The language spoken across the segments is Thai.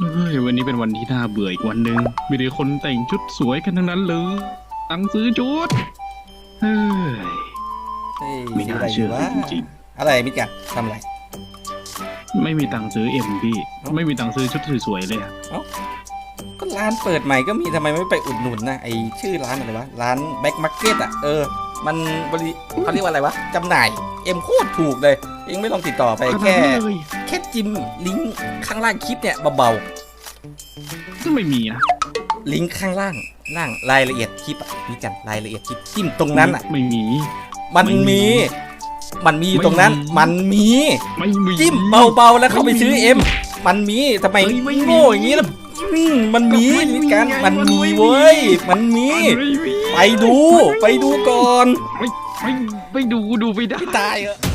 เอ้ยวันนี้เป็นวันที่น่าเบื่ออีกวันหนึ่งมีแต่คนแต่งชุดสวยกันทั้งนั้นเลยตังค์ซื้อชุดเฮ้ยเฮ้ยไม่น่าเชื่อซื้ะไรจริงอะไรมิกันทำอะไรไม่มีตังค์ซื้อเอ็มพี่ไม่มีตังค์ซื้อชุดสวยๆเลยอะก็ร้านเปิดใหม่ก็มีทำไมไม่ไปอุดหนุนนะไอชื่อร้านอะไรวะ ร้านแบ็คมาร์เก็ตอะ เออ มันบริเขาเรียกว่าอะไรวะจำหน่าย เอ็มโคตรถูกเลย เองไม่ลองติดต่อไปขนาดแค่นั้นเลยแค่จิ้มลิงก์ข้างล่างคลิปเนี่ยเบาไม่มีนะๆลิงก์ข้างล่างล่างรายละเอียดคลิปอะพี่จันรายละเอียดคลิปจิ้มตรงนั้นอะไม่มี มันไม่มีมี มันมีอยู่ตรงนั้นไม่มีมันมีไม่มีจิ้มเบาๆแล้วเข้าไปซื้อเอ็มมันมีทำไมเฮ้ยไม่มีโง่อย่างนี้ล่ะอืมมันมีไม่มีมีการไงมันมันมีไม่มีเว้ย มันมีไม่มี ไปดู ไปดูก่อน ไม่ไม่ไม่ดูดูไม่ได้ตายเหรอ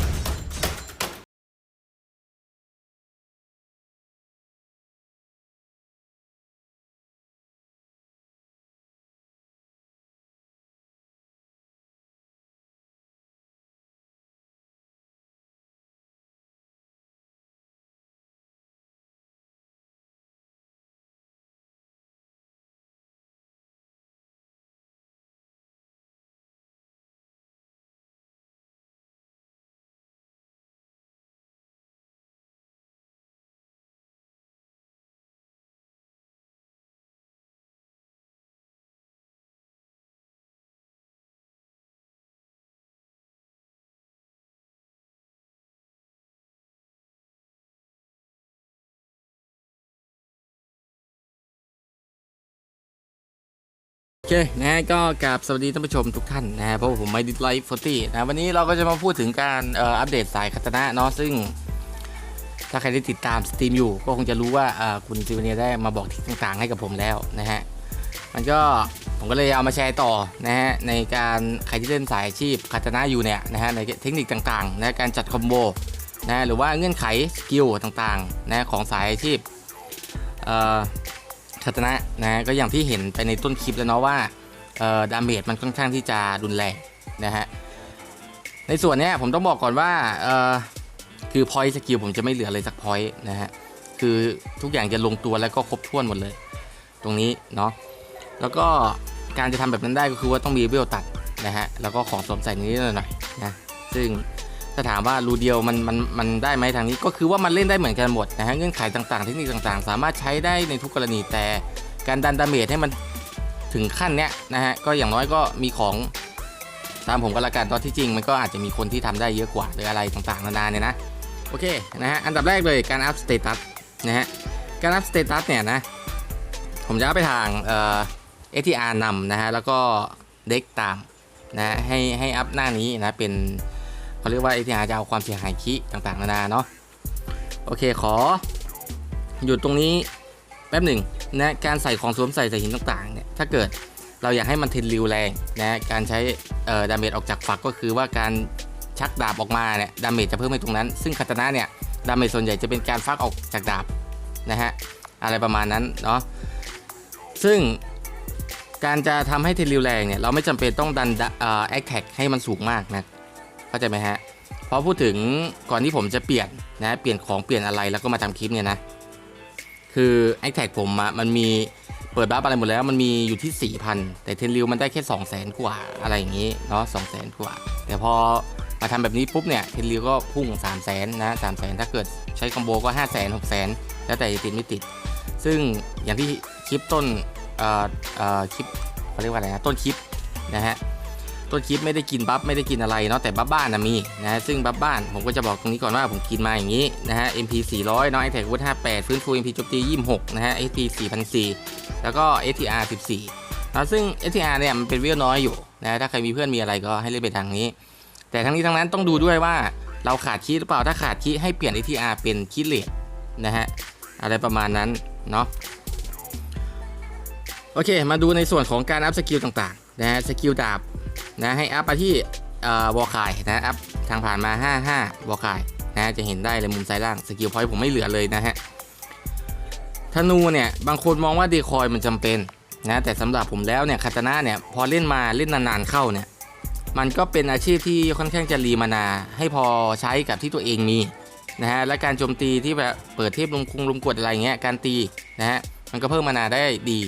โอเคนะฮะก็กราบสวัสดีท่านผู้ชมทุกท่านนะฮะเพราะผมไม่ดิสไลฟ์ฟอตี้นะวันนี้เราก็จะมาพูดถึงการอ,อ,อัปเดตสายคาตนะเนาะซึ่ง ถ้าใครได้ติดตามสตรีมอยู่ ก็คงจะรู้ว่าคุณซิวเนียได้มาบอกทิศต่างๆให้กับผมแล้วนะฮะมันก็ผมก็เลยเอามาแชร์ต่อนะฮะในการใครที่เล่นสายอาชีพคาตนะอยู่เนี่ยนะฮะในเทคนิคต่างๆนะการจัดคอมโบนะหรือว่าเงื่อนไขสกิลต่างๆนะของสายอาชีพเอ่อ คาตานะนะก็อย่างที่เห็นไปในต้นคลิปแล้วเนาะว่าเออดาเมจมันค่อนข้างที่จะรุนแรงนะฮะในส่วนเนี้ยผมต้องบอกก่อนว่าเออคือพอยต์สกิลผมจะไม่เหลือเลยสักพอยต์นะฮะคือทุกอย่างจะลงตัวแล้วก็ครบถ้วนหมดเลย ตรงนี้เนาะแล้วก็การจะทำแบบนั้นได้ก็คือว่าต้องมีเวลตัดนะฮะแล้วก็ของสวมใส่นิดหน่อยนะซึ่ง ถ้าถามว่ารูเดียวมันมันมันได้ไหมทางนี้ก็คือว่ามันเล่นได้เหมือนกันหมดนะฮะเงื่อนไขต่างๆเทคนิคต่างๆ สามารถใช้ได้ในทุกกรณีแต่การดันดาเมจให้มันถึงขั้นเนี้ยนะฮะก็อย่างน้อยก็มีของตามผมก็แล้วกันตอนที่จริงมันก็อาจจะมีคนที่ทำได้เยอะกว่าหรืออะไรต่างๆนานาเนี่ยนะโอเคนะฮะอันดับแรกเลยการอัพสเตตัสนะฮะการอัพสเตตัสเนี่ยนะผมจะเอาไปทางเอ่อ ATR นำนะฮะแล้วก็เด็กตามนะฮะให้ให้อัพหน้านี้นะเป็น เขาเรียกว่า ATR จะเอาความเสียหายคีต่างๆนานาเนาะโอเคขอ หยุดตรงนี้แป๊บหนึ่งนะการใส่ของสวมใส่ใส่หินต่างๆเนี่ยถ้าเกิดเราอยากให้มันเทนริวแรงนะการใช้เอ่อดาเมจออกจากฝักก็คือว่าการชักดาบออกมาเนี่ยดาเมจจะเพิ่มไปตรงนั้น ซึ่งคาตานะเนี่ยดาเมจส่วนใหญ่จะเป็นการฟักออกจากดาบนะฮะอะไรประมาณนั้นเนาะซึ่งการจะทำให้เทริวแรงเนี่ยเราไม่จำเป็นต้องดันเอ่อแอคแท็กให้มันสูงมากนะ เข้าใจไหมฮะเพราะพูดถึงก่อนที่ผมจะเปลี่ยนนะเปลี่ยนของเปลี่ยนอะไรแล้วก็มาทำคลิปเนี่ยนะคือแอแท็กผมอะมันมีเปิดบัฟอะไรหมดแล้วมันมีอยู่ที่ 4,000 แต่เทนริวมันได้แค่ 2 0 0 0 0 0กว่าอะไรอย่างนี้เนาะ2 0 0 0 0 0กว่า แต่พอมาทำแบบนี้ปุ๊บเนี่ยเทนริวก็พุ่ง 3 0 0แสนนะสามแสนถ้าเกิดใช้คอมโบก็ 5 0 0แสนหกแสนแล้วแต่จะติดไม่ติด ซึ่งอย่างที่คลิปต้นเอ่อเอ่อคลิปเขาเรียกว่าอะไรนะต้นคลิปนะฮะ ต้นคลิปไม่ได้กินบัฟไม่ได้กินอะไรเนาะแต่บัฟบ้านนะมีนะฮะซึ่งบัฟบ้านผมก็จะบอกตรงนี้ก่อนว่าผมกินมาอย่างนี้นะฮะ MP 400เนาะ iTech Wood 58ฟื้นฟู MP โจมตี26นะฮะ SP 4004แล้วก็ STR 14นะซึ่ง STR เนี่ยมันเป็นเวลน้อยอยู่นะถ้าใครมีเพื่อนมีอะไรก็ให้เล่นไปทางนี้ แต่ทั้งนี้ทั้งนั้นต้องดูด้วยว่าเราขาดคีหรือเปล่าถ้าขาดคีให้เปลี่ยน ATR เป็นคีย์เลทนะฮะอะไรประมาณนั้นเนาะโอเค มาดูในส่วนของการอัพสกิลต่างๆนะฮะสกิลดาบ นะให้อัพมาที่เอ่อวอลคายนะอัพทางผ่านมา 55วอลคายนะจะเห็นได้เลยมุมซ้ายล่างสกิลพอยต์ผมไม่เหลือเลยนะฮะธนูเนี่ยบางคนมองว่าเดคอยมันจำเป็นนะแต่สำหรับผมแล้วเนี่ยคาตานะเนี่ยพอเล่นมาเล่นนานๆเข้าเนี่ยมันก็เป็นอาชีพที่ค่อนข้างจะรีมานา ให้พอใช้กับที่ตัวเองมีนะฮะและการโจมตีที่แบบเปิดเทพลมคุงลมกดอะไรเงี้ยการตีนะฮะมันก็เพิ่มมานาได้ดี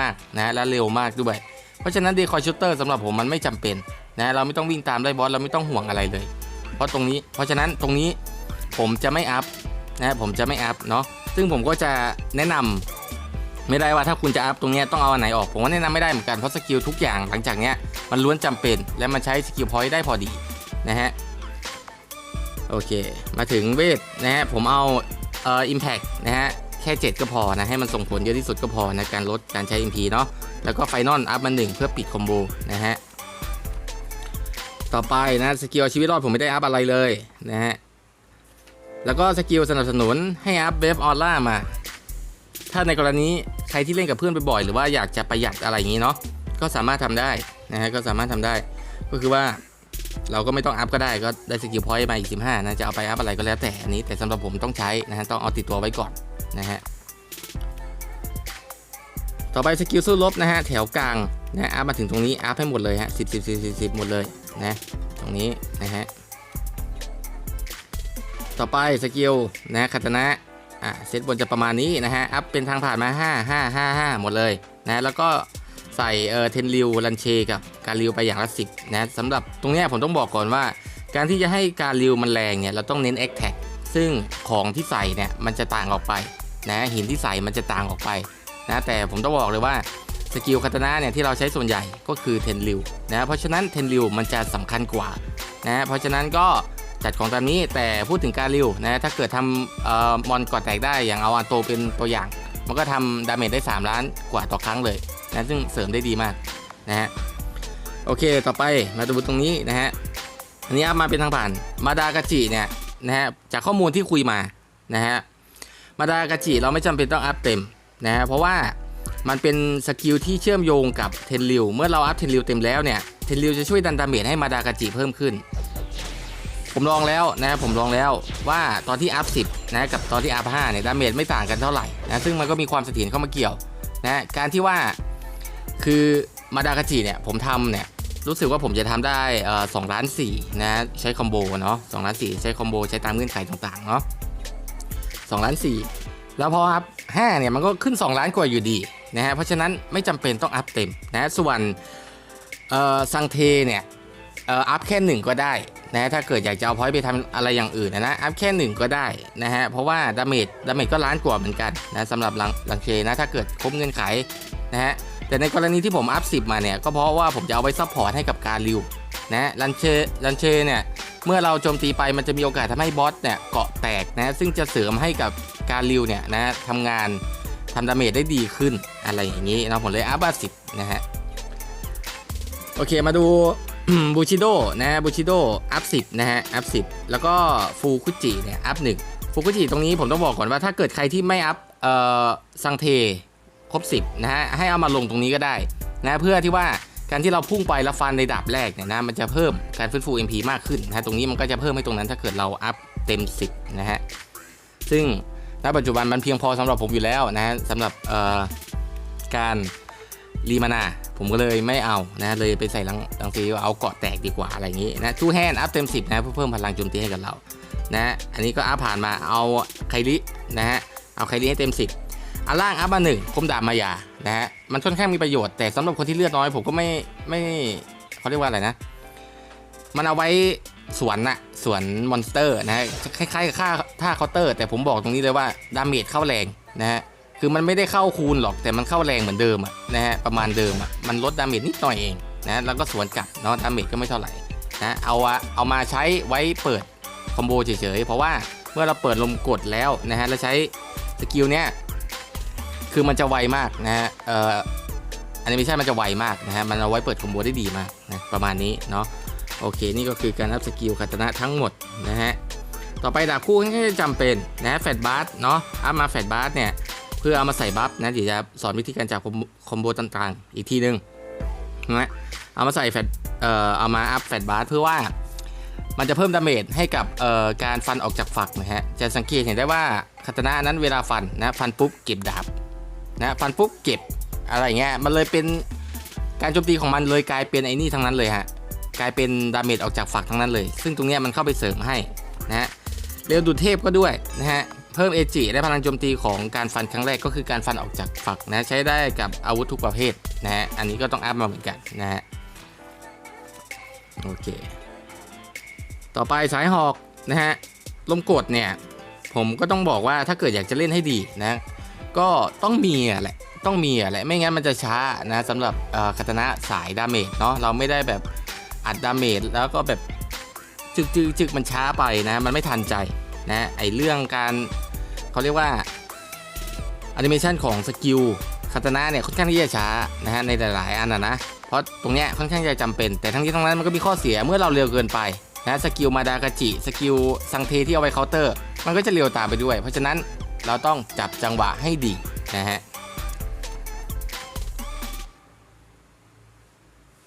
มากๆนะฮะและเร็วมากด้วย เพราะฉะนั้นเดคอยชูเตอร์สำหรับผมมันไม่จำเป็นนะเราไม่ต้องวิ่งตามได้บอสเราไม่ต้องห่วงอะไรเลย เพราะตรงนี้เพราะฉะนั้นตรงนี้ผมจะไม่อัพนะผมจะไม่อัพเนาะซึ่งผมก็จะแนะนำไม่ได้ว่าถ้าคุณจะอัพตรงนี้ต้องเอาอันไหนออก ผมว่าแนะนำไม่ได้เหมือนกันเพราะสกิลทุกอย่างหลังจากเนี้ยมันล้วนจำเป็นและมันใช้สกิลพอยต์ได้พอดีนะฮะโอเค มาถึงเวทนะฮะผมเอาเอ่ออิมแพกนะฮะ แค่ 7 ก็พอนะ ให้มันส่งผลเยอะที่สุดก็พอในการลดการใช้ MP เนาะแล้วก็ไฟนอลอัพมาหนึ่งเพื่อปิดคอมโบนะฮะต่อไปนะสกิลชีวิตรอดผมไม่ได้อัพอะไรเลยนะฮะแล้วก็สกิลสนับสนุนให้อัพเวฟออร่ามา ถ้าในกรณีใครที่เล่นกับเพื่อนบ่อยๆหรือว่าอยากจะประหยัดอะไรอย่างนี้เนาะก็สามารถทำได้นะฮะก็สามารถทำได้ ก็คือว่า เราก็ไม่ต้องอัพก็ได้ก็ได้สกิลพอยต์มาอีก 15 นะ จะเอาไปอัพอะไรก็แล้วแต่อันนี้แต่สำหรับผมต้องใช้นะฮะต้องเอาติดตัวไว้ก่อนนะฮะต่อไปสกิลสู้รบนะฮะแถวกลางนะอัพมาถึงตรงนี้อัพให้หมดเลยฮะสิบสิบสิบสิบสิบหมดเลยนะตรงนี้นะฮะต่อไปสกิลนะคาตานะอะเซตบนจะประมาณนี้นะฮะอัพเป็นทางผ่านมา 5 5 5 5 หมดเลยนะแล้วก็ ใส่เออเทนริวลันเชกับการริวไปอย่างละสิบนะสำหรับตรงนี้ผมต้องบอกก่อนว่า การที่จะให้การริวมันแรงเนี่ยเราต้องเน้น a อ t a c ซึ่งของที่ใส่เนี่ยมันจะต่างออกไปนะหินที่ใส่มันจะต่างออกไปนะแต่ผมต้องบอกเลยว่าสกิลคาตานะเนี่ยที่เราใช้ส่วนใหญ่ก็คือเทนริวนะเพราะฉะนั้นเทนริวมันจะสำคัญกว่านะเพราะฉะนั้นก็จัดของตามนี้แต่พูดถึงการริวนะถ้าเกิดทำออมอนกอดแตกได้อย่างเอาอันโตเป็นตัวอย่าง มันก็ทำดาเมจได้ 3 ล้านกว่าต่อครั้งเลยนะซึ่งเสริมได้ดีมากนะฮะโอเคต่อไปมาดูตรงนี้นะฮะอันนี้อัพมาเป็นทางผ่านมาดากาจิเนี่ยนะฮะจากข้อมูลที่คุยมานะฮะมาดากาจิเราไม่จำเป็นต้องอัพเต็มนะฮะเพราะว่ามันเป็นสกิลที่เชื่อมโยงกับเทนริวเมื่อเราอัพเทนริวเต็มแล้วเนี่ยเทนริวจะช่วยดันดาเมจให้มาดากาจิเพิ่มขึ้น ผมลองแล้วนะผมลองแล้วว่าตอนที่อัพ10นะกับตอนที่อัพ5เนี่ยดาเมจไม่ต่างกันเท่าไหร่นะซึ่งมันก็มีความเสถียรเข้ามาเกี่ยวนะการที่ว่าคือมาดากาจิเนี่ยผมทำเนี่ยรู้สึกว่าผมจะทำได้สองล้านสี่นะใช้คอมโบเนาะสองล้านสี่ใช้คอมโบใช้ตามเงื่อนไขต่างๆเนาะสองล้านสี่แล้วพออัพ5เนี่ยมันก็ขึ้น 2 ล้านกว่าอยู่ดีนะฮะเพราะฉะนั้นไม่จำเป็นต้องอัพเต็มนะส่วนเอ่อซังเทเนี่ย เอ่ออัพแค่1ก็ได้นะถ้าเกิดอยากจะเอาพอยต์ไปทำอะไรอย่างอื่นนะนะอัพแค่1ก็ได้นะฮะเพราะว่าดาเมจดาเมจก็ล้านกว่าเหมือนกันนะสำหรับลังลังเชนะถ้าเกิดครบเงื่อนไขนะฮะแต่ในกรณีที่ผมอัพ10มาเนี่ยก็เพราะว่าผมจะเอาไว้ซัพพอร์ตให้กับการริวนะลันเชลันเชเนี่ยเมื่อเราโจมตีไปมันจะมีโอกาสทำให้บอสเนี่ยเกาะแตกนะซึ่งจะเสริมให้กับการริวเนี่ยนะทำงานทำดาเมจได้ดีขึ้นอะไรอย่างนี้นะผมเลยอัพบาสิบนะฮะโอเคมาดู บูชิโดนะบูชิโดอัพสิบนะฮะอัพสิบแล้วก็ฟูคุจิเนี่ยอัพหนึ่งฟูคุจิตรงนี้ผมต้องบอกก่อนว่าถ้าเกิดใครที่ไม่อัพเอ่อซังเทครบ 10 นะฮะ ให้เอามาลงตรงนี้ก็ได้นะเพื่อที่ว่าการที่เราพุ่งไปแล้วฟันในดาบแรกเนี่ยนะมันจะเพิ่มการฟื้นฟู MP มากขึ้นนะตรงนี้มันก็จะเพิ่มให้ตรงนั้นถ้าเกิดเราอัพเต็ม 10 นะฮะ ซึ่งณปัจจุบันมันเพียงพอสำหรับผมอยู่แล้วนะสำหรับเอ่อการ รีมานาผมก็เลยไม่เอานะเลยไปใส่ลังลังซีเอาเกาะแตกดีกว่าอะไรอย่างนี้นะทูแฮนอัพเต็ม 10 นะเพื่อเพิ่มพลังโจมตีให้กับเรานะอันนี้ก็อัพผ่านมาเอาไคลินะฮะเอาไคลิให้เต็ม 10อันล่างอัพมาหนึ่งคมดาบมายานะฮะมันค่อนข้างมีประโยชน์แต่สำหรับคนที่เลือดน้อยผมก็ไม่ไม่เขาเรียกว่าอะไรนะ มันเอาไว้สวนนะสวนมอนสเตอร์นะฮะคล้ายๆกับค่าท่าเคาน์เตอร์ แต่ผมบอกตรงนี้เลยว่าดาเมจเข้าแรงนะฮะ คือมันไม่ได้เข้าคูณหรอกแต่มันเข้าแรงเหมือนเดิมอะนะฮะประมาณเดิมอะมันลดดาเมจนิดหน่อยเองนะแล้วก็สวนกลับเนาะดาเมจก็ไม่เท่าไหร่นะเอาอะเอามาใช้ไว้เปิดคอมโบเฉยๆเพราะว่าเมื่อเราเปิดลมกดแล้วนะฮะแล้วใช้สกิลเนี้ยคือมันจะไวมากนะฮะเอ่ออันนี้ไม่ใช่มันจะไวมากนะฮะมันเอาไว้เปิดคอมโบได้ดีมากนะประมาณนี้เนาะโอเคนี่ก็คือการอัพสกิลคาตานะทั้งหมดนะฮะต่อไปดาบคู่ที่จำเป็นนะแฟดบาร์เนาะอัพมาแฟดบาร์เนี่ย เพื่อเอามาใส่บัฟนะเดี๋ยวจะสอนวิธีการจับคอมโบต่างๆ อีกทีนึงนะเอามาใส่แฟดเอ่อเอามาอัพแฟดบาร์เพื่อว่ามันจะเพิ่มดาเมจให้กับเอ่อการฟันออกจากฝักนะฮะจะสังเกตเห็นได้ว่าคาตานะนั้นเวลาฟันนะฟันปุ๊บเก็บดาบนะฟันปุ๊บเก็บอะไรเงี้ยมันเลยเป็นการโจมตีของมันเลยกลายเป็นไอ้นี่ทั้งนั้นเลยฮะกลายเป็นดาเมจออกจากฝักทั้งนั้นเลย ซึ่งตรงเนี้ยมันเข้าไปเสริมให้นะฮะเร็วดูดเทพก็ด้วยนะฮะ เพิ่มเอจิได้พลังโจมตีของการฟันครั้งแรกก็คือการฟันออกจากฝักนะใช้ได้กับอาวุธทุกประเภทนะฮะอันนี้ก็ต้องอัพมาเหมือนกันนะฮะโอเค ต่อไปสายหอกนะฮะลมกดเนี่ยผมก็ต้องบอกว่าถ้าเกิดอยากจะเล่นให้ดีนะก็ต้องมีแหละต้องมีแหละไม่งั้นมันจะช้านะสำหรับอ่อคาตนะสายดาเมจเนาะเราไม่ได้แบบอัดดาเมจแล้วก็แบบจึกจึกจึกมันช้าไปนะมันไม่ทันใจ นะไอเรื่องการเขาเรียกว่าแอนิเมชันของสกิลคาตานะเนี่ยค่อนข้างที่จะช้านะฮะในหลายๆอันนะนะเพราะตรงเนี้ยค่อนข้างจะจำเป็น แต่ทั้งนี้ทั้งนั้นมันก็มีข้อเสียเมื่อเราเร็วเกินไปนะสกิลมาดากาจิสกิลซังเทที่เอาไว้เคาน์เตอร์ มันก็จะเร็วตามไปด้วย เพราะฉะนั้นเราต้องจับจังหวะให้ดีนะฮะ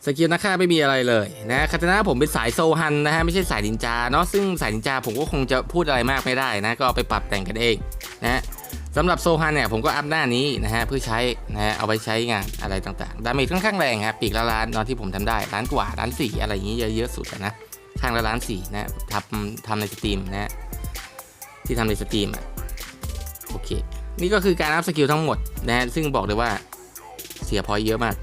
สกิลนักฆ่าไม่มีอะไรเลยนะคาตานะผมเป็นสายโซฮันนะฮะไม่ใช่สายนินจาเนาะซึ่งสายนินจาผมก็คงจะพูดอะไรมากไม่ได้นะก็เอาไปปรับแต่งกันเองนะฮะสำหรับโซฮันเนี่ยผมก็อัพหน้านี้นะฮะเพื่อใช้นะฮะเอาไปใช้งานอะไรต่างๆ ดาเมจค่อนข้างแรงครับปีกละล้านเนอะที่ผมทำได้ล้านกว่าล้านสี่อะไรอย่างนี้เยอะๆสุดนะข้างละล้านสี่นะทำทำในสตรีมนะฮะที่ทำในสตรีมอะโอเค นี่ก็คือการอัพสกิลทั้งหมดนะฮะซึ่งบอกเลยว่าเสียพอยเยอะมาก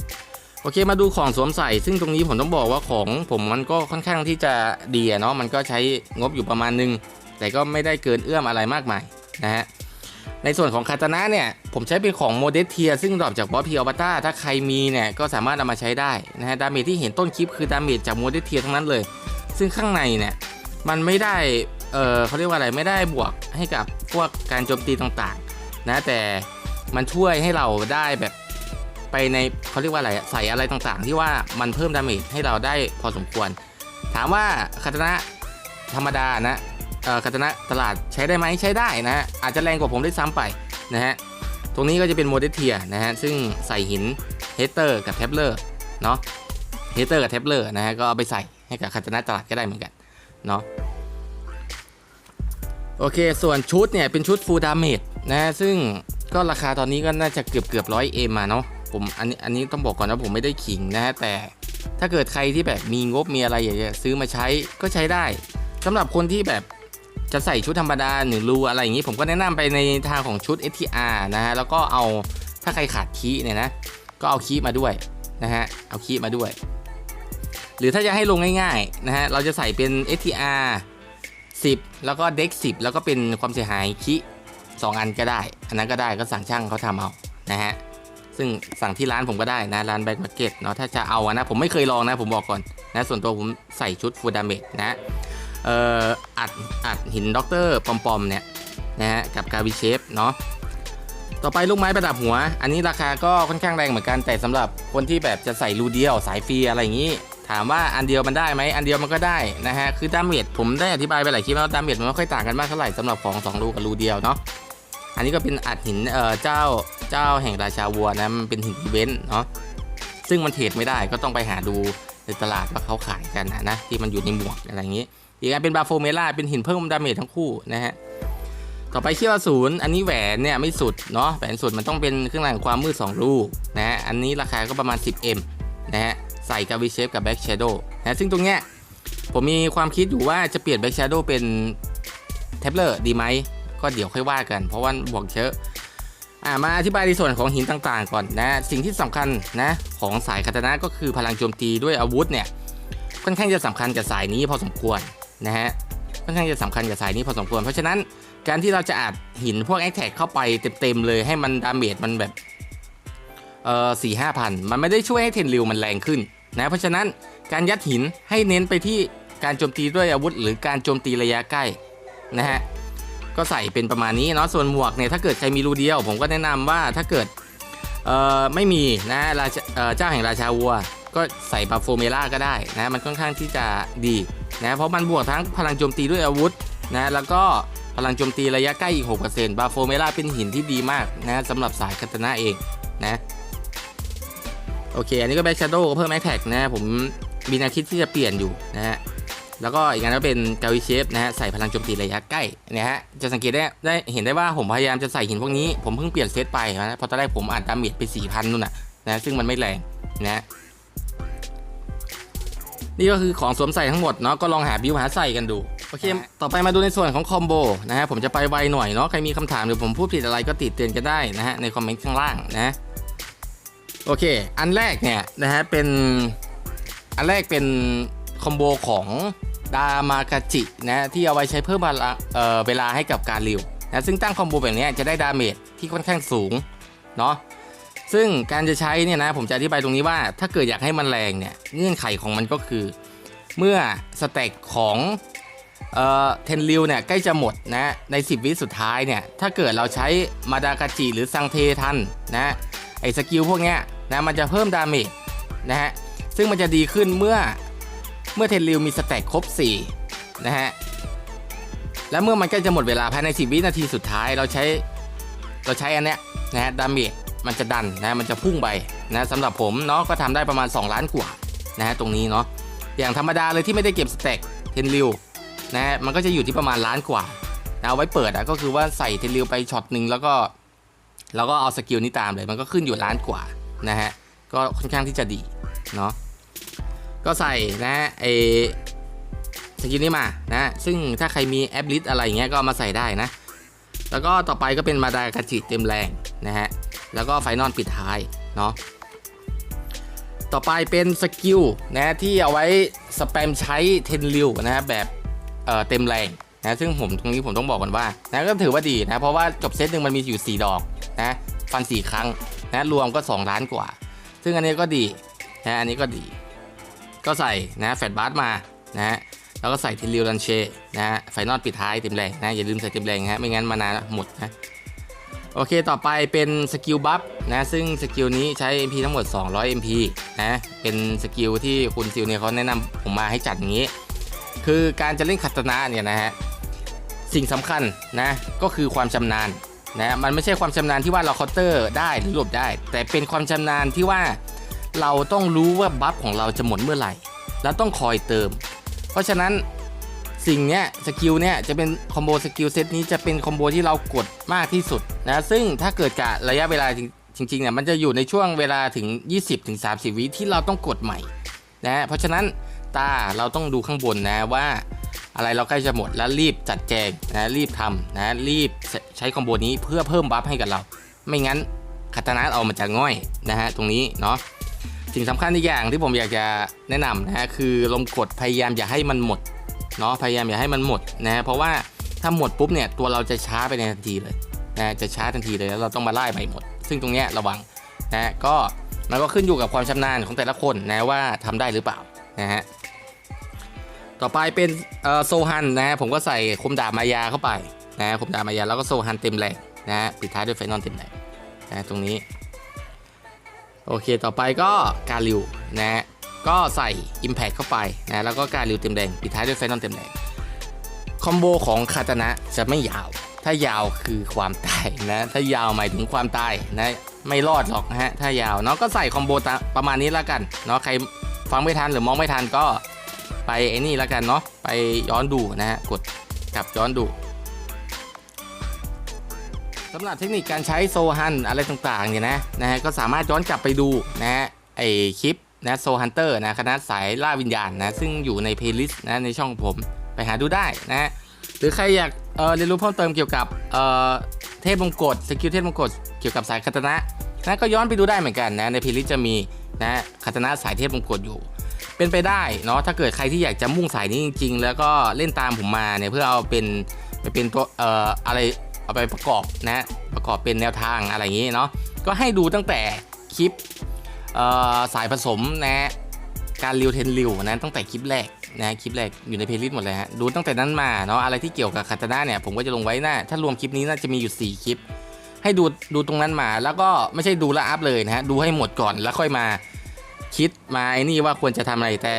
โอเคมาดูของสวมใส่ ซึ่งตรงนี้ผมต้องบอกว่าของผมมันก็ค่อนข้างที่จะดีเนาะมันก็ใช้งบอยู่ประมาณนึง แต่ก็ไม่ได้เกินเอื้อมอะไรมากมายนะฮะในส่วนของคาตานะเนี่ย ผมใช้เป็นของโมเดสเทียซึ่งดรอปจากบอสพีออบัต้าถ้าใครมีเนี่ย ก็สามารถเอามาใช้ได้นะฮะดาเมจที่เห็นต้นคลิปคือดาเมจจากโมเดสเทียทั้งนั้นเลย ซึ่งข้างในเนี่ย มันไม่ได้ เออเขาเรียกว่าอะไรไม่ได้บวกให้กับพวกการโจมตีต่างๆ นะแต่มันช่วยให้เราได้แบบ ไปในเขาเรียกว่าอะไรใส่อะไรต่างๆ ที่ว่ามันเพิ่มดาเมจให้เราได้พอสมควร ถามว่าคาตานะธรรมดานะคาตานะตลาดใช้ได้ไหมใช้ได้นะฮะอาจจะแรงกว่าผมได้ซ้ำไปนะฮะตรงนี้ก็จะเป็นโมเดลเทียนะฮะซึ่งใส่หินเฮเตอร์กับแท็บเลอร์เนาะเฮเตอร์กับแท็บเลอร์นะฮะก็เอาไปใส่ให้กับคาตานะตลาดก็ได้เหมือนกันเนาะโอเค ส่วนชุดเนี่ยเป็นชุดฟูลดาเมจนะฮะซึ่งก็ราคาตอนนี้ก็น่าจะเกือบเกือบร้อยเอ็มมาเนาะ ผมอันนี้อันนี้ต้องบอกก่อนนะผมไม่ได้ขิงนะฮะแต่ถ้าเกิดใครที่แบบมีงบมีอะไรอยากจะซื้อมาใช้ก็ใช้ได้สำหรับคนที่แบบจะใส่ชุดธรรมดาหนึ่งรูอะไรอย่างนี้ผมก็แนะนำไปในทางของชุด STR นะฮะแล้วก็เอาถ้าใครขาดคีเนี่ยนะก็เอาคีมาด้วยนะฮะเอาคีมาด้วย หรือถ้าจะให้ลงง่ายๆนะฮะเราจะใส่เป็น STR 10 แล้วก็ Dex 10 แล้วก็เป็นความเสียหายคีย์สองอันก็ได้ อันนั้นก็ได้ก็สั่งช่างเขาทำเอานะฮะ ซึ่งสั่งที่ร้านผมก็ได้นะร้านแบ็กมาร์เก็ตเนาะถ้าจะเอาอะนะผมไม่เคยลองนะผมบอกก่อนนะส่วนตัวผมใส่ชุดฟูดามจนะเอ่ออัดอัดหินด็อกเตอร์ปอมปอมเนี่ยนะฮะกับกาวิเชฟเนาะต่อไปลูกไม้ประดับหัว อันนี้ราคาก็ค่อนข้างแรงเหมือนกันแต่สำหรับคนที่แบบจะใส่รูเดียวสายฟรีอะไรอย่างนี้ ถามว่าอันเดียวมันได้ไหมอันเดียวมันก็ได้นะฮะคือดาเมจผมได้อธิบายไปหลายคลิปแล้วดาเมจมันไม่ค่อยต่างกันมากเท่าไหร่สำหรับของสองรูกับรูเดียวเนาะอันนี้ก็เป็นอัดหินเอ่อเจ้า เจ้าแห่งราชาวัวนะมันเป็นหินอีเวนต์เนาะซึ่งมันเทรดไม่ได้ก็ต้องไปหาดูในตลาดว่าเขาขายกันนะนะที่มันอยู่ในหมวกอะไรอย่างนี้ อีกอันเป็นบาโฟเมล่าเป็นหินเพิ่มดาเมจทั้งคู่นะฮะต่อไปเคี่ยวศูนย์อันนี้แหวนเนี่ยไม่สุดเนาะแหวนสุดมันต้องเป็นเครื่องรางความมืด2ลูกนะฮะอันนี้ราคาก็ประมาณ 10M นะฮะใส่กับวีเชฟกับแบ็กแชโดว์นะซึ่งตรงเนี้ยผมมีความคิดอยู่ว่าจะเปลี่ยนแบ็กแชโดว์เป็นเทปเลอร์ดีไหมก็เดี๋ยวค่อยว่ากัน เพราะว่าบวกเยอะ อ่ามาอธิบายในส่วนของหินต่างๆก่อนนะสิ่งที่สำคัญนะของสายคาตานะก็คือพลังโจมตีด้วยอาวุธเนี่ยค่อนข้างจะสำคัญกับสายนี้พอสมควรนะฮะค่อนข้างจะสำคัญกับสายนี้พอสมควร เพราะฉะนั้นการที่เราจะอัดหินพวกแอคแท็กเข้าไปเต็มๆเลยให้มันดาเมจมันแบบเอ่อสี่ห้าพันมันไม่ได้ช่วยให้เทนริวมันแรงขึ้นนะเพราะฉะนั้นการยัดหินให้เน้นไปที่การโจมตีด้วยอาวุธ หรือการโจมตีระยะใกล้นะฮะ ก็ใส่เป็นประมาณนี้เนาะส่วนหมวกเนี่ยถ้าเกิดใครมีรูเดียว ผมก็แนะนำว่าถ้าเกิดเอ่อไม่มีนะราชเจ้าแห่งราชาวัว ก็ใส่บาโฟเมล่าก็ได้นะมันค่อนข้างที่จะดีนะเพราะมันบวกทั้งพลังโจมตีด้วยอาวุธนะแล้วก็พลังโจมตีระยะใกล้อีก 6%บาโฟเมล่าเป็นหินที่ดีมากนะสำหรับสายคาตานะเองนะโอเค อันนี้ก็แบ็กชาโดว์เพิ่มแอคแท็กนะผมมีแนวคิดที่จะเปลี่ยนอยู่นะฮะ แล้วก็อีกอันก็เป็นกาวิเชฟนะฮะใส่พลังโจมตีระยะใกล้เนี่ยฮะจะสังเกตได้ได้เห็นได้ว่าผมพยายามจะใส่หินพวกนี้ผมเพิ่งเปลี่ยนเซตไปนะเพราะตอนแรกผมอ่านดาเมจไปสี่พันนู่นน่ะนะซึ่งมันไม่แรงนะนี่ก็คือของสวมใส่ทั้งหมดเนาะก็ลองหาบิวหาใส่กันดูโอเค ต่อไปมาดูในส่วนของคอมโบนะฮะผมจะไปไวหน่อยเนาะใครมีคำถามหรือผมพูดผิดอะไรก็ติดเตือนกันได้นะฮะในคอมเมนต์ข้างล่างนะโอเค อันแรกเนี่ยนะฮะเป็นอันแรกเป็นคอมโบของ ดามากาจินะที่เอาไว้ใช้เพิ่มเวลาเเวลาให้กับการริวนะซึ่งตั้งคอมโบแบบนี้จะได้ดาเมจที่ค่อนข้างสูงเนาะซึ่งการจะใช้เนี่ยนะผมจะอธิบายตรงนี้ว่า ถ้าเกิดอยากให้มันแรงเนี่ยเงื่อนไขของมันก็คือ เมื่อสเต็กของเอ่อเทนริวเนี่ยใกล้จะหมดนะใน 10 วิสุดท้ายเนี่ยถ้าเกิดเราใช้มาดากาจิหรือซังเททันนะไอสกิลพวกเนี้ยนะมันจะเพิ่มดาเมจนะฮะซึ่งมันจะดีขึ้นเมื่อ เมื่อเทนริวมีสเต็กครบ 4 นะฮะ และเมื่อมันใกล้จะหมดเวลาภายใน 10 วินาทีสุดท้ายเราใช้ เราใช้อันเนี้ยนะฮะดาเมจมันจะดันนะมันจะพุ่งไปนะสำหรับผมเนาะก็ทำได้ประมาณ 2 ล้านกว่านะฮะตรงนี้เนาะอย่างธรรมดาเลยที่ไม่ได้เก็บสเต็กเทนริวนะฮะมันก็จะอยู่ที่ประมาณล้านกว่านะเอาไว้เปิดอะก็คือว่าใส่เทนริวไปช็อตหนึ่งแล้วก็แล้วก็เอาสกิลนี้ตามเลยมันก็ขึ้นอยู่ล้านกว่านะฮะก็ค่อนข้างที่จะดีเนาะ ก็ใส่นะไอสกิลนี้มานะซึ่งถ้าใครมีแอปลิสอะไรอย่างเงี้ยก็มาใส่ได้นะ แล้วก็ต่อไปก็เป็นมาดากาจิเต็มแรงนะฮะแล้วก็ไฟนอลปิดท้ายเนาะต่อไปเป็นสกิลนะที่เอาไว้สแปมใช้เทนริวนะฮะแบบเอ่อเต็มแรงนะซึ่งผมตรงนี้ผมต้องบอกก่อนว่านะก็ถือว่าดีนะเพราะว่าจบเซตหนึ่งมันมีอยู่ 4 ดอกนะฟัน 4 ครั้งนะรวมก็ 2 ล้านกว่า ซึ่งอันนี้ก็ดีนะอันนี้ก็ดี ก็ใส่นะแฟตบาร์มานะฮะแล้วก็ใส่เทนริวรันเชนะฮะไฟนอลปิดท้ายเต็มแรงนะอย่าลืมใส่เต็มแรงนะฮะไม่งั้นมานาหมดนะโอเคต่อไปเป็นสกิลบัฟนะซึ่งสกิลนี้ใช้ MP ทั้งหมด 200 MP นะเป็นสกิลที่คุณซิลเนี่ยเขาแนะนำผมมาให้จัดอย่างนี้ คือการจะเล่นคัตนาเนี่ยนะฮะสิ่งสำคัญนะก็คือความชำนาญนะมันไม่ใช่ความชำนาญที่ว่าเราเคาน์เตอร์ได้หรือหลบได้ แต่เป็นความชำนาญที่ว่า เราต้องรู้ว่าบัฟของเราจะหมดเมื่อไหร่ แล้วต้องคอยเติม เพราะฉะนั้นสิ่งเนี้ยสกิลเนี้ยจะเป็นคอมโบสกิลเซตนี้จะเป็นคอมโบที่เรากดมากที่สุดนะซึ่งถ้าเกิดกะระยะเวลาจริงๆเนี่ยมันจะอยู่ในช่วงเวลาถึง 20-30ถึงวิที่เราต้องกดใหม่นะเพราะฉะนั้นตาเราต้องดูข้างบนนะว่า อะไรเราใกล้จะหมดแล้วรีบจัดแจงนะรีบทำนะรีบใช้คอมโบนี้เพื่อเพิ่มบัฟให้กับเรา ไม่งั้นคาตานะเอามันจะง่อยนะฮะตรงนี้เนาะ สิ่งสำคัญอีกอย่างที่ผมอยากจะแนะนำนะฮะคือลมกดพยายามอย่าให้มันหมดเนาะพยายามอย่าให้มันหมดนะเพราะว่าถ้าหมดปุ๊บเนี่ยตัวเราจะช้าไปในทันทีเลยนะจะช้าทันทีเลยแล้วเราต้องมาไล่ใหม่หมด ซึ่งตรงเนี้ยระวังนะก็มันก็ขึ้นอยู่กับความชำนาญของแต่ละคนนะว่าทำได้หรือเปล่านะฮะต่อไปเป็นโซฮันนะผมก็ใส่คมดาบมายาเข้าไปนะคมดาบมายาแล้วก็โซฮันเต็มแรงนะปิดท้ายด้วยไฟนอลเต็มแรงนะตรงนี้ โอเคต่อไปก็กาลิวนะ ก็ใส่ Impact เข้าไปนะ แล้วก็การิวเต็มแดงปิดท้ายด้วยไฟนอลเต็มแดงคอมโบของคาตานะจะไม่ยาว ถ้ายาวคือความตายนะ ถ้ายาวหมายถึงความตายนะไม่รอดหรอกนะฮะ ถ้ายาวเนาะก็ใส่คอมโบตประมาณนี้แล้วกันเนาะใครฟังไม่ทันหรือมองไม่ทันก็ไปไอ้นี่แล้วกันเนาะไปย้อนดูนะฮะกดกลับย้อนดู สำหรับเทคนิคการใช้โซฮันอะไรต่างๆเนี่ยนะนะฮะก็สามารถย้อนกลับไปดูนะฮะไอคลิปนะโซฮันเตอร์นะคณะสายล่าวิญญาณนะซึ่งอยู่ในเพลย์ลิสต์นะในช่องผมไปหาดูได้นะฮะหรือใครอยากเเรียนรู้เพิ่มเติมเกี่ยวกับเเทพมงกฎสกิลเทพมงกฎเกี่ยวกับสายคาตนะนะก็ย้อนไปดูได้เหมือนกันนะในเพลย์ลิสต์จะมีนะคาตนะสายเทพมงกฎอยู่ เป็นไปได้เนาะถ้าเกิดใครที่อยากจะมุ่งสายนี้จริง ๆ แล้วก็เล่นตามผมมาเนี่ยเพื่อเอาเป็นไปเป็นตัวเอ่ออะไร เอาไปประกอบนะประกอบเป็นแนวทางอะไรอย่างนี้เนาะก็ให้ดูตั้งแต่คลิปสายผสมนะการริวเทนริวนะตั้งแต่คลิปแรกนะคลิปแรกอยู่ในเพลย์ลิสต์หมดเลยฮะดูตั้งแต่นั้นมาเนาะอะไรที่เกี่ยวกับคาตานะเนี่ยผมก็จะลงไว้หน้าถ้ารวมคลิปนี้น่าจะมีอยู่ 4 คลิป ให้ดูดูตรงนั้นมา แล้วก็ไม่ใช่ดูแลวอัพเลยนะฮะดูให้หมดก่อนแล้วค่อยมาคิดมาไอ้นี่ว่าควรจะทำอะไรแต่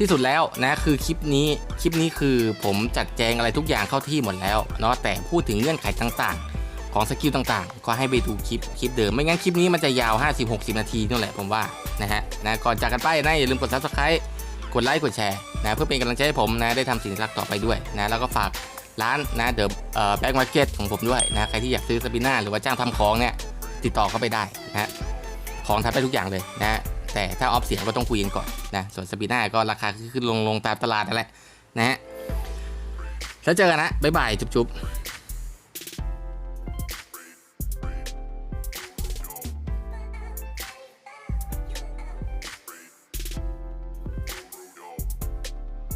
ที่สุดแล้วนะคือคลิปนี้คลิปนี้คือผมจัดแจงอะไรทุกอย่างเข้าที่หมดแล้วเนาะแต่พูดถึงเงื่อนไขต่างๆ ของสกิลต่างๆ ก็ให้ไปดูคลิปคลิปเดิมไม่งั้นคลิปนี้มันจะยาว 50-60 นาทีนั่นแหละผมว่านะฮะนะก่อนจากกันไปนะอย่าลืมกด subscribe กดไลค์กดแชร์นะเพื่อเป็นกำลังใจให้ผมนะได้ทำสิ่งที่รักต่อไปด้วยนะแล้วก็ฝากร้านนะเดอะเอ่อแบ็กมาร์เก็ตของผมด้วยนะใครที่อยากซื้อสปิน่าหรือว่าจ้างทำของเนี่ยติดต่อเข้าไปได้นะของทำได้ทุกอย่างเลยนะ แต่ถ้าออฟเสียก็ต้องคุยกันก่อนนะส่วนสปีน่าก็ราคาขึ้นลงลงตามตลาดนั่นแหละนะฮะแล้วเจอกันนะบ๊ายบายจุ๊บๆ